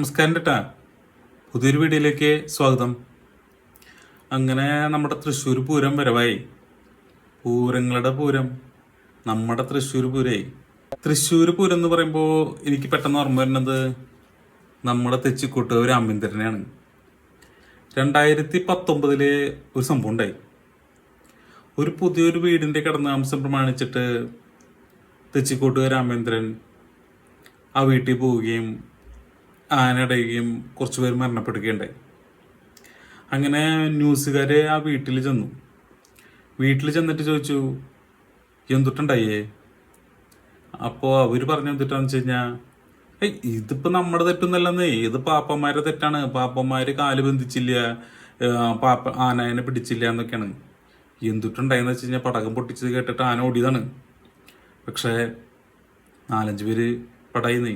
നമസ്കാരം ചേട്ടാ പുതിയൊരു വീഡിയോയിലേക്ക് സ്വാഗതം. അങ്ങനെ നമ്മുടെ തൃശ്ശൂർ പൂരം വരവായി. പൂരങ്ങളുടെ പൂരം നമ്മുടെ തൃശ്ശൂർ പൂരേ. തൃശ്ശൂർ പൂരം എന്ന് പറയുമ്പോൾ എനിക്ക് പെട്ടെന്ന് ഓർമ്മ വരുന്നത് നമ്മുടെ തെച്ചിക്കോട്ട് ഒരു അമ്മിന്തരനെയാണ് രണ്ടായിരത്തി പത്തൊമ്പതിൽ ഒരു സംഭവം ഉണ്ടായി. ഒരു പുതിയൊരു വീടിന്റെ കിടന്നാംശം പ്രമാണിച്ചിട്ട് തെച്ചിക്കോട്ട് രാമേന്ദ്രൻ ആ വീട്ടിൽ പോവുകയും ആനടയുകയും കുറച്ച് പേര് മരണപ്പെടുകയുണ്ടായി. അങ്ങനെ ന്യൂസുകാർ ആ വീട്ടിൽ ചെന്നു. വീട്ടിൽ ചെന്നിട്ട് ചോദിച്ചു എന്തുട്ടുണ്ടായേ? അപ്പോൾ അവർ പറഞ്ഞു എന്തിട്ടാന്ന് വെച്ച് കഴിഞ്ഞാൽ ഏയ് ഇതിപ്പോൾ നമ്മുടെ തെറ്റൊന്നല്ലെന്നേ ഇത് പാപ്പന്മാരുടെ തെറ്റാണ്. പാപ്പന്മാർ കാൽ ബന്ധിച്ചില്ല പാപ്പ ആനയനെ പിടിച്ചില്ല എന്നൊക്കെയാണ്. എന്തുട്ടുണ്ടായെന്ന് വെച്ച് കഴിഞ്ഞാൽ പടകം പൊട്ടിച്ചത് കേട്ടിട്ട് ആന ഓടിയതാണ്. പക്ഷേ നാലഞ്ച് പേര് പടയുന്നേ.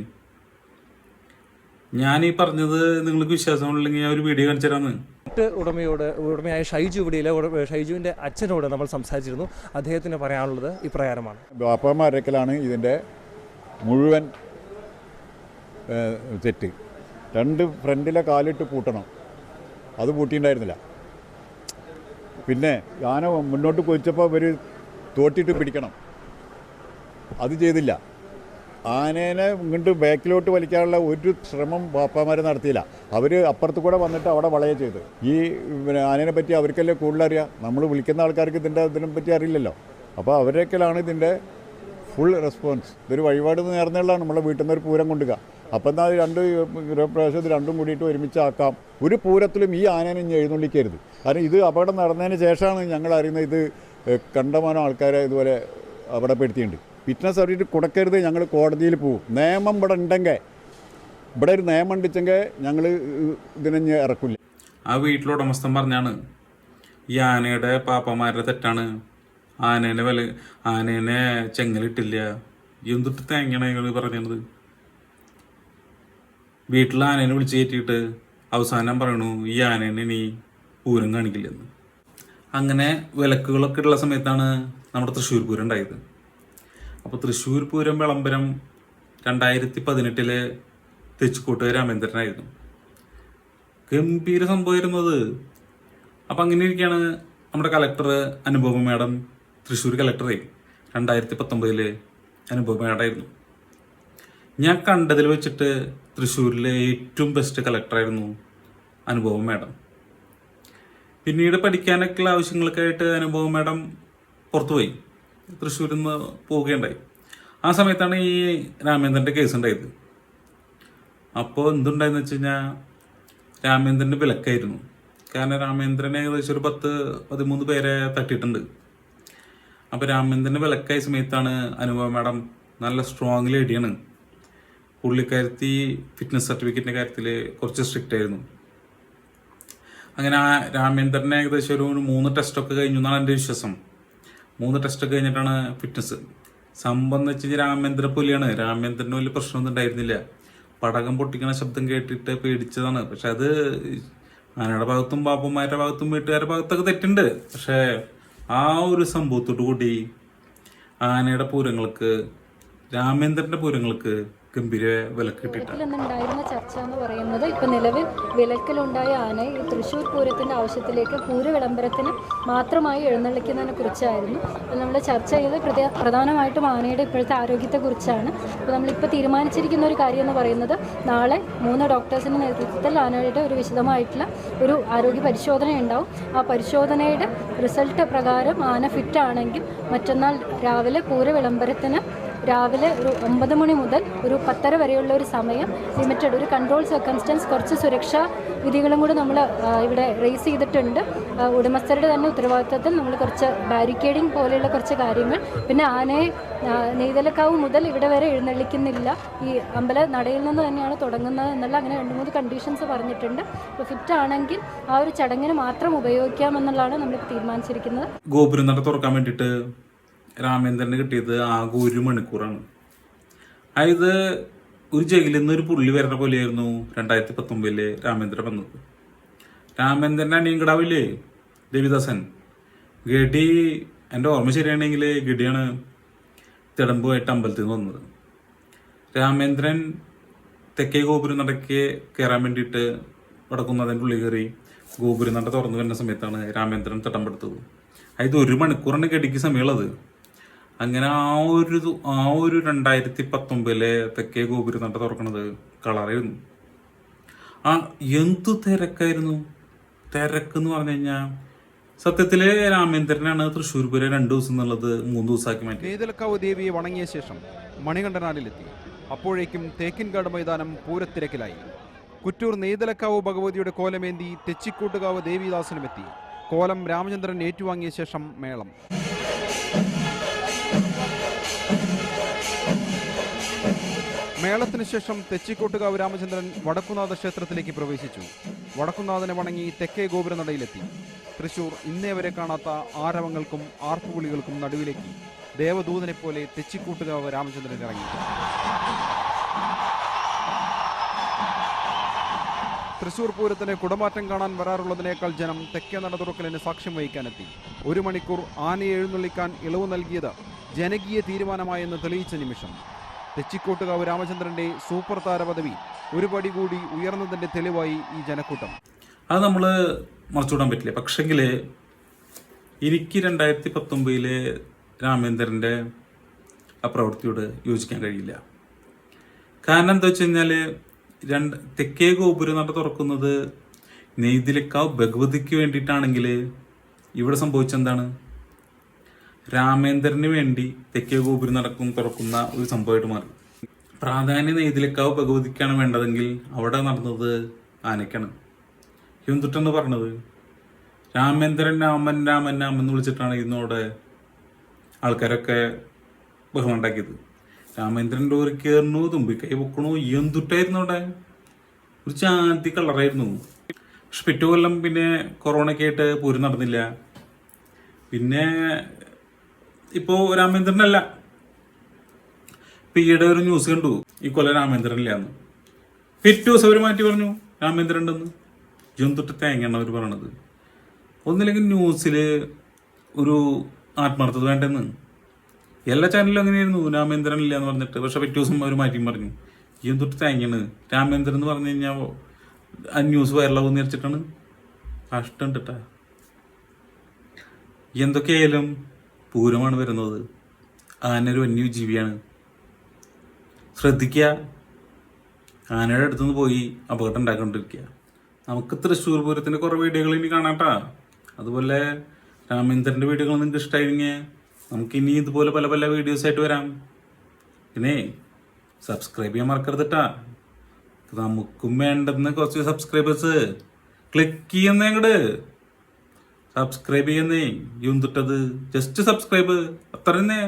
ഞാൻ ഈ പറഞ്ഞത് നിങ്ങൾക്ക് വിശ്വാസമുണ്ടെങ്കിൽ ഞാൻ ഒരു വീഡിയോ കാണിച്ചു ഉടമയോട് ഉടമയായ ഷൈജു ഇവിടെയിലെ ഷൈജുവിന്റെ ഷൈജുവിന്റെ അച്ഛനോട് നമ്മൾ സംസാരിച്ചിരുന്നു. അദ്ദേഹത്തിന് പറയാനുള്ളത് ഇപ്രകാരമാണ് ബാപ്പമാരക്കലാണ് ഇതിന്റെ മുഴുവൻ തെറ്റ്. രണ്ട് ഫ്രണ്ടിലെ കാലിട്ട് പൂട്ടണം. അത് പൂട്ടിയിട്ടുണ്ടായിരുന്നില്ല. പിന്നെ ഞാൻ മുന്നോട്ട് കൊതിച്ചപ്പോൾ ഇവർ തോട്ടിട്ട് പിടിക്കണം. അത് ചെയ്തില്ല. ആനേനെ ഇങ്ങോട്ട് ബാക്കിലോട്ട് വലിക്കാനുള്ള ഒരു ശ്രമം ബാപ്പമാർ നടത്തിയില്ല. അവർ അപ്പുറത്ത് കൂടെ വന്നിട്ട് അവിടെ വളയെ ചെയ്തു. ഈ ആനേനെ പറ്റി അവർക്കല്ലേ കൂടുതൽ കൂടുതലറിയാം? നമ്മൾ വിളിക്കുന്ന ആൾക്കാർക്ക് ഇതിന്റെ ഇതിനെ പറ്റി അറിയില്ലല്ലോ. അപ്പോൾ അവരൊക്കെയാണ് ഇതിന്റെ ഫുൾ റെസ്പോൺസ് ഇതൊരു വഴിപാട് നേർന്നുള്ളതാണ്. നമ്മളെ വീട്ടിൽ നിന്ന് ഒരു പൂരം കൊണ്ടുക അപ്പം എന്നാൽ രണ്ട് പ്രാവശ്യം രണ്ടും കൂടിയിട്ട് ഒരുമിച്ച് ആക്കാം. ഒരു പൂരത്തിലും ഈ ആനേനെ ഇനി എഴുന്നള്ളിക്കരുത്. കാരണം ഇത് അപകടം നടന്നതിന് ശേഷമാണ് ഞങ്ങൾ അറിയുന്നത് ഇത് കണ്ടമാനം ആൾക്കാരെ ഇതുപോലെ അപകടപ്പെടുത്തിയിട്ടുണ്ട്. ഫിറ്റ്നസ് സർട്ടിഫിക്കറ്റ് കൊടുക്കരുത് ഞങ്ങൾ കോടതിയിൽ പോകും നിയമം ഇവിടെ ഉണ്ടെങ്കിൽ ഇവിടെ ഒരു നിയമം ഉണ്ടെങ്കിൽ ഞങ്ങൾ ഇതിനെ ഇറക്കില്ല ആ വീട്ടിലെ ഉടമസ്ഥൻ പറഞ്ഞാണ് ഈ ആനയുടെ പാപ്പന്മാരുടെ തെറ്റാണ്. ആനേനെ വില ആനേനെ ചെങ്ങലിട്ടില്ല. എന്തിട്ട് തേങ്ങണ പറഞ്ഞത്? വീട്ടിൽ ആനേനെ വിളിച്ച് കയറ്റിയിട്ട് അവസാനം പറയണു ഈ ആനേനെ ഇനി പൂരം കാണിക്കില്ലെന്ന്. അങ്ങനെ വിലക്കുകളൊക്കെ ഉള്ള സമയത്താണ് നമ്മുടെ തൃശ്ശൂർ പൂരം ഉണ്ടായത്. അപ്പോൾ തൃശ്ശൂർ പൂരം വിളംബരം രണ്ടായിരത്തി പതിനെട്ടിലെ തെച്ചിക്കോട്ട് രാമേന്ദ്രനായിരുന്നു ഗംഭീര സംഭവമായിരുന്നത് അപ്പം അങ്ങനെ ഇരിക്കുകയാണ് നമ്മുടെ കലക്ടർ അനുഭവ മേഡം തൃശ്ശൂർ കലക്ടറെ രണ്ടായിരത്തി പത്തൊമ്പതിലെ അനുഭവ മേഡായിരുന്നു ഞാൻ കണ്ടതിൽ വെച്ചിട്ട് തൃശ്ശൂരിലെ ഏറ്റവും ബെസ്റ്റ് കലക്ടറായിരുന്നു അനുഭവ മേഡം പിന്നീട് പഠിക്കാനൊക്കെയുള്ള ആവശ്യങ്ങൾക്കായിട്ട് അനുഭവ മാഡം പുറത്തുപോയി. തൃശ്ശൂരിൽ നിന്ന് പോവുകയുണ്ടായി. ആ സമയത്താണ് ഈ രാമേന്ദ്രന്റെ കേസ് ഉണ്ടായത്. അപ്പോൾ എന്തുണ്ടായെന്ന് വെച്ച് കഴിഞ്ഞാൽ രാമേന്ദ്രന്റെ വിലക്കായിരുന്നു. കാരണം രാമേന്ദ്രനെ ഏകദേശം ഒരു പത്ത് പതിമൂന്ന് പേരെ തട്ടിയിട്ടുണ്ട്. അപ്പോൾ രാമേന്ദ്രന്റെ വിലക്കായ സമയത്താണ് അനുഭവ മാഡം നല്ല സ്ട്രോങ് ലേഡിയാണ് പുള്ളിക്കാരത്തി ഫിറ്റ്നസ് സർട്ടിഫിക്കറ്റിന്റെ കാര്യത്തിൽ കുറച്ച് സ്ട്രിക്റ്റ് ആയിരുന്നു. അങ്ങനെ ആ രാമേന്ദ്രനെ ഏകദേശം ഒരു മൂന്ന് ടെസ്റ്റൊക്കെ കഴിഞ്ഞു എന്നാണ് എന്റെ വിശ്വാസം. മൂന്ന് ടെസ്റ്റ് കഴിഞ്ഞിട്ടാണ് ഫിറ്റ്നസ് കഴിഞ്ഞാൽ രാമേന്ദ്ര പുലിയാണ്. രാമേന്ദ്രന് വലിയ പ്രശ്നമൊന്നും ഉണ്ടായിരുന്നില്ല. പടകം പൊട്ടിക്കണ ശബ്ദം കേട്ടിട്ട് പേടിച്ചതാണ്. പക്ഷെ അത് ആനയുടെ ഭാഗത്തും പാപ്പന്മാരുടെ ഭാഗത്തും വീട്ടുകാരുടെ ഭാഗത്തൊക്കെ തെറ്റുണ്ട്. പക്ഷേ ആ ഒരു സംഭവത്തോടു കൂടി ആനയുടെ പൂരങ്ങൾക്ക് രാമേന്ദ്രന്റെ പൂരങ്ങൾക്ക് ഗംഭീര വിലക്ക് കിട്ടിയിട്ടാണ് ചർച്ച എന്ന് പറയുന്നത് ഇപ്പൊ നിലവിൽ വിലക്കിലുണ്ടായ ആന ഈ തൃശ്ശൂർ പൂരത്തിന്റെ ആവശ്യത്തിലേക്ക് പൂര വിളംബരത്തിന് മാത്രമായി എഴുന്നള്ളിക്കുന്നതിനെ കുറിച്ചായിരുന്നു. അപ്പോൾ നമ്മൾ ചർച്ച ചെയ്ത് പ്രധ- പ്രധാനമായിട്ടും ആനയുടെ ഇപ്പോഴത്തെ ആരോഗ്യത്തെ ആരോഗ്യത്തെക്കുറിച്ചാണ്. അപ്പോൾ നമ്മളിപ്പോൾ തീരുമാനിച്ചിരിക്കുന്ന ഒരു കാര്യം എന്ന് പറയുന്നത് നാളെ മൂന്ന് ഡോക്ടേഴ്സിന്റെ നേതൃത്വത്തിൽ ആനയുടെ ഒരു വിശദമായിട്ടുള്ള ഒരു ആരോഗ്യ പരിശോധന ഉണ്ടാവും ആ പരിശോധനയുടെ റിസൾട്ട് പ്രകാരം ആന ഫിറ്റ് ആണെങ്കിൽ മറ്റന്നാൾ രാവിലെ പൂര വിളംബരത്തിന് രാവിലെ ഒരു ഒമ്പത് മണി മുതൽ ഒരു പത്തര വരെയുള്ള ഒരു സമയം ലിമിറ്റഡ് ഒരു കൺട്രോൾ സർക്കംസ്റ്റൻസ് കുറച്ച് സുരക്ഷാ വിധികളും കൂടി നമ്മൾ ഇവിടെ റേസ് ചെയ്തിട്ടുണ്ട്. ഉടമസ്ഥരുടെ തന്നെ ഉത്തരവാദിത്വത്തിൽ നമ്മൾ കുറച്ച് ബാരിക്കേഡിംഗ് പോലെയുള്ള കുറച്ച് കാര്യങ്ങൾ പിന്നെ ആനയെ നെയ്തലക്കാവ് മുതൽ ഇവിടെ വരെ എഴുന്നള്ളിക്കുന്നില്ല. ഈ അമ്പല നടയിൽ നിന്ന് തന്നെയാണ് തുടങ്ങുന്നത് എന്നുള്ള അങ്ങനെ രണ്ട് മൂന്ന് കണ്ടീഷൻസ് പറഞ്ഞിട്ടുണ്ട്. അപ്പോൾ ഫിറ്റ് ആണെങ്കിൽ ആ ഒരു ചടങ്ങിന് മാത്രം ഉപയോഗിക്കാം എന്നുള്ളതാണ് നമ്മൾ തീരുമാനിച്ചിരിക്കുന്നത്. ഗോപുരം നട തുറക്കാൻ വേണ്ടിയിട്ട് രാമേന്ദ്രന് കിട്ടിയത് ആകെ ഒരു മണിക്കൂറാണ്. അതായത് ഒരു ജയിലിൽ നിന്ന് ഒരു പുള്ളി വരുന്ന പോലെയായിരുന്നു രണ്ടായിരത്തി പത്തൊമ്പതിലെ രാമേന്ദ്രൻ വന്നത്. രാമേന്ദ്രന്റെ അണിയങ്കടാവില്ലേ രവിദാസൻ. ഗഡി എന്റെ ഓർമ്മ ശരിയാണെങ്കിൽ ഗഡിയാണ് തിടമ്പുമായിട്ട് അമ്പലത്തിൽ നിന്ന് വന്നത്. രാമേന്ദ്രൻ തെക്കേ ഗോപുരം നടക്കെ കയറാൻ വേണ്ടിയിട്ട് വടക്കുന്നതിന്റെ ഉള്ളിൽ കയറി ഗോപുരം നട തുറന്നു വരുന്ന സമയത്താണ് രാമേന്ദ്രൻ തിടമ്പെടുത്തത്. അതായത് ഒരു മണിക്കൂറിന് ഗഡിക്ക് സമയമുള്ളത്. അങ്ങനെ ആ ഒരു ആ ഒരു രണ്ടായിരത്തി പത്തൊമ്പതിലെ തെക്കേ നട തുറക്കണത് കളറായിരുന്നു. ആ എന്ത് തിരക്കായിരുന്നു? തിരക്ക് എന്ന് പറഞ്ഞു കഴിഞ്ഞാൽ സത്യത്തിൽ രാമേന്ദ്രനാണ് തൃശ്ശൂർ പൂരം രണ്ടു ദിവസം എന്നുള്ളത് മൂന്ന് ദിവസമാക്കി മാറ്റി. നെയ്തലക്കാവ് ദേവിയെ വണങ്ങിയ ശേഷം മണികണ്ഠനാലിലെത്തി അപ്പോഴേക്കും തേക്കിൻകാട് മൈതാനം പൂരത്തിരക്കിലായി. കുറ്റൂർ നെയ്തലക്കാവ് ഭഗവതിയുടെ കോലമേന്തി തെച്ചിക്കോട്ടുകാവ് ദേവിദാസനുമെത്തി. കോലം രാമചന്ദ്രൻ ഏറ്റുവാങ്ങിയ ശേഷം മേളം. മേളത്തിന് ശേഷം തെച്ചിക്കോട്ടുകാവ് രാമചന്ദ്രൻ വടക്കുനാഥ ക്ഷേത്രത്തിലേക്ക് പ്രവേശിച്ചു. വടക്കുനാഥനെ വണങ്ങി തെക്കേ ഗോപുരനടയിലെത്തി. തൃശൂർ ഇന്നേ വരെ കാണാത്ത ആരവങ്ങൾക്കും ആർപ്പുവിളികൾക്കും നടുവിലേക്ക് ദേവദൂതനെ പോലെ തെച്ചിക്കൂട്ടുകാവ് രാമചന്ദ്രൻ ഇറങ്ങി. തൃശൂർ പൂരത്തിന് കുടമാറ്റം കാണാൻ വരാറുള്ളതിനേക്കാൾ ജനം തെക്കേ നട തുറക്കലിന് സാക്ഷ്യം വഹിക്കാനെത്തി. ഒരു മണിക്കൂർ ആനയെ എഴുന്നള്ളിക്കാൻ ഇളവ് നൽകിയത് ജനകീയ തീരുമാനമായെന്ന് തെളിയിച്ച നിമിഷം. തെച്ചിക്കോട്ടുകാവ് രാമചന്ദ്രന്റെ സൂപ്പർ താര പദവി ഒരു പടി കൂടി ഉയർന്നതിന്റെ തെളിവായി ഈ ജനക്കൂട്ടം. അത് നമ്മൾ മറച്ചുവിടാൻ പറ്റില്ല. പക്ഷെങ്കിൽ എനിക്ക് രണ്ടായിരത്തി പത്തൊമ്പതിലെ രാമേന്ദ്രന്റെ ആ പ്രവൃത്തിയോട് യോജിക്കാൻ കഴിയില്ല. കാരണം എന്താ വെച്ച് കഴിഞ്ഞാൽ രണ്ട് തെക്കേ ഗോപുരം നട തുറക്കുന്നത് നെയ്തിലക്കാവ് ഭഗവതിക്ക് വേണ്ടിയിട്ടാണെങ്കിൽ ഇവിടെ സംഭവിച്ചെന്താണ് രാമേന്ദ്രന് വേണ്ടി തെക്കേ ഗോപുരം നടക്കും തുറക്കുന്ന ഒരു സംഭവമായിട്ട് മാറി. പ്രാധാന്യം നെയ്തിലേക്കാവ് ഭഗവതിക്കാണ് വേണ്ടതെങ്കിൽ അവിടെ നടന്നത് ആനയ്ക്കാണ്. എന്തുട്ടാണ് പറഞ്ഞത് രാമേന്ദ്രൻ രാമൻ രാമൻ രാമൻ എന്ന് വിളിച്ചിട്ടാണ് ഇന്നോടെ ആൾക്കാരൊക്കെ ബഹളം ഉണ്ടാക്കിയത്. രാമേന്ദ്രൻ ലോറി കയറണു കൈ പൊക്കണു എന്തുട്ടായിരുന്നു അവിടെ? ഒരു ചാന്തി കളറായിരുന്നു. പക്ഷെ പിറ്റേ കൊല്ലം പിന്നെ കൊറോണയ്ക്കായിട്ട് പൂരം നടന്നില്ല. പിന്നെ ഇപ്പോ രാമേന്ദ്രനല്ല. പിയുടെ ഒരു ന്യൂസ് കണ്ടു. ഈ കൊല രാമേന്ദ്രൻ ഇല്ലാന്ന് പിറ്റേ ദിവസം അവർ മാറ്റി പറഞ്ഞു രാമേന്ദ്രൻ ഉണ്ടെന്ന് ജന്തുട്ട് തേങ്ങയാണ് അവർ പറയണത്. ഒന്നില്ലെങ്കിൽ ന്യൂസിൽ ഒരു ആത്മാർത്ഥത വേണ്ടെന്ന്. എല്ലാ ചാനലിലും അങ്ങനെയായിരുന്നു. രാമേന്ദ്രൻ ഇല്ല എന്ന് പറഞ്ഞിട്ട്. പക്ഷെ പിറ്റേ ദിവസം അവർ മാറ്റി പറഞ്ഞു. ജന്തുട്ട് തേങ്ങയാണ്. രാമേന്ദ്രൻ എന്ന് പറഞ്ഞു കഴിഞ്ഞാൽ ആ ന്യൂസ് വൈറലാവുന്ന വെച്ചിട്ടാണ് കഷ്ടം കേട്ടാ എന്തൊക്കെയായാലും പൂരമാണ് വരുന്നത്. ആനൊരു വന്യജീവിയാണ്. ശ്രദ്ധിക്കുക ആനയുടെ അടുത്തുനിന്ന് പോയി അപകടം ഉണ്ടാക്കൊണ്ടിരിക്കുക നമുക്ക് തൃശ്ശൂർ പൂരത്തിന്റെ കുറേ വീഡിയോകൾ ഇനി കാണാട്ടാ. അതുപോലെ രാമേന്ദ്രന്റെ വീഡിയോകൾ നിങ്ങൾക്ക് ഇഷ്ടമായിരുന്നെങ്കിൽ നമുക്ക് ഇനി ഇതുപോലെ പല പല വീഡിയോസ് ആയിട്ട് വരാം. പിന്നെ സബ്സ്ക്രൈബ് ചെയ്യാൻ മറക്കരുതട്ടാ നമുക്കും വേണ്ടെന്ന് കുറച്ച് സബ്സ്ക്രൈബേഴ്സ് ക്ലിക്ക് ചെയ്യുന്നേ അങ്ങോട്ട് സബ്സ്ക്രൈബ് ചെയ്യുന്നേ. എന്തിട്ടത് ജസ്റ്റ് സബ്സ്ക്രൈബ് അത്ര തന്നെ